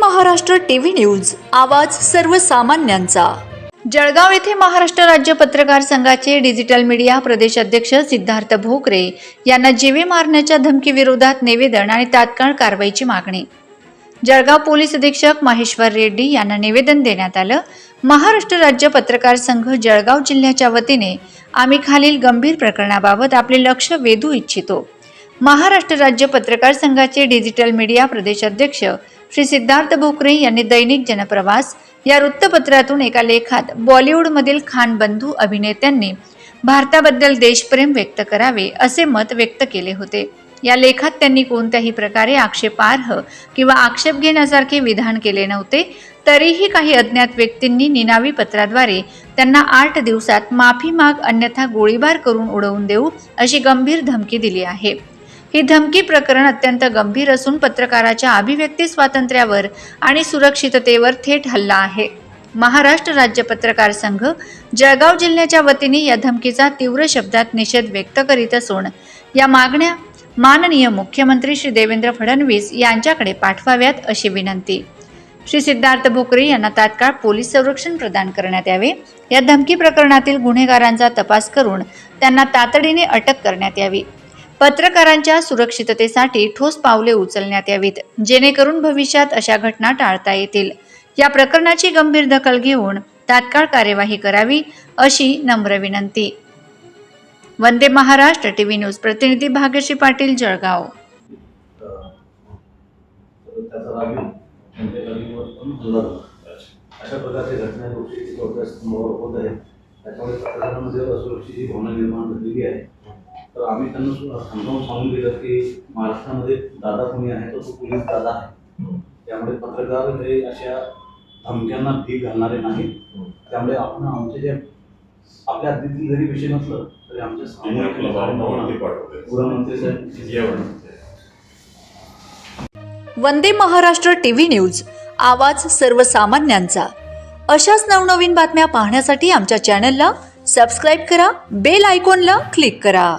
Maharashtra TV news आवाज सर्वसामान्यांचा. जळगाव येथे महाराष्ट्र राज्य पत्रकार संघाचे डिजिटल मीडिया प्रदेश अध्यक्ष सिद्धार्थ भोकरे यांना जीवे मारण्याच्या धमकीविरोधात निवेदन आणि तात्काळ कारवाईची मागणी. जळगाव पोलीस अधीक्षक माहेश्वर रेड्डी यांना निवेदन देण्यात आलं. महाराष्ट्र राज्य पत्रकार संघ जळगाव जिल्ह्याच्या वतीने आम्ही खालील गंभीर प्रकरणाबाबत आपले लक्ष वेधू इच्छितो. महाराष्ट्र राज्य पत्रकार संघाचे डिजिटल मीडिया प्रदेशाध्यक्ष श्री सिद्धार्थ भोकरे यांनी दैनिक जनप्रवास या वृत्तपत्रातून एका लेखात बॉलिवूडमधील खान बंधू अभिनेत्यांनी भारताबद्दल देशप्रेम व्यक्त करावे असे मत व्यक्त केले होते. या लेखात त्यांनी कोणत्याही प्रकारे आक्षेपार्ह किंवा आक्षेप घेण्यासारखे विधान केले नव्हते तरीही काही अज्ञात व्यक्तींनी निनावी पत्राद्वारे त्यांना आठ दिवसात माफी माग अन्यथा गोळीबार करून उडवून देऊ अशी गंभीर धमकी दिली आहे. ही धमकी प्रकरण अत्यंत गंभीर असून पत्रकाराच्या अभिव्यक्ती स्वातंत्र्यावर आणि सुरक्षिततेवर थेट हल्ला आहे. महाराष्ट्र राज्य पत्रकार संघ जळगाव जिल्ह्याच्या वतीने या धमकीचा तीव्र शब्दात निषेध व्यक्त करीत असून या मागण्या माननीय मुख्यमंत्री श्री देवेंद्र फडणवीस यांच्याकडे पाठवाव्यात अशी विनंती. श्री सिद्धार्थ भोकरे यांना तात्काळ पोलीस संरक्षण प्रदान करण्यात यावे. या धमकी प्रकरणातील गुन्हेगारांचा तपास करून त्यांना तातडीने अटक करण्यात यावी. पत्रकारांच्या सुरक्षिततेसाठी ठोस पावले उचलण्यात यावीत. जेणेकरून भविष्यात अशा घटना टाळता येतील. या प्रकरणाची गंभीर दखल घेऊन तात्काळ कार्यवाही करावी अशी नम्र विनंती. वंदे महाराष्ट्र टीव्ही न्यूज प्रतिनिधी भाग्यश्री पाटील जळगाव. अशा प्रकारच्या घटना गोष्टी समोर होत आहेत. त्याच्यामुळे असुरक्षेची भावना निर्माण झालेली आहे. तर आम्ही त्यांना समजावून सांगून दिलं की महाराष्ट्रामध्ये दादा कोणी आहे तर तो पोलीस दादा आहे. त्यामुळे पत्रकार हे अशा धमक्यांना भीक घालणारे नाहीत त्यामुळे आपण आमचे जे आपल्या हद्दीतील जरी विषय नसलं तरी आमच्या गृहमंत्री साहेब वंदे महाराष्ट्र टीव्ही न्यूज आवाज सर्वसामान्यांचा. अशाच नवनवीन बातम्या पाहण्यासाठी आमच्या चॅनलला सबस्क्राईब करा बेल आयकॉनला क्लिक करा.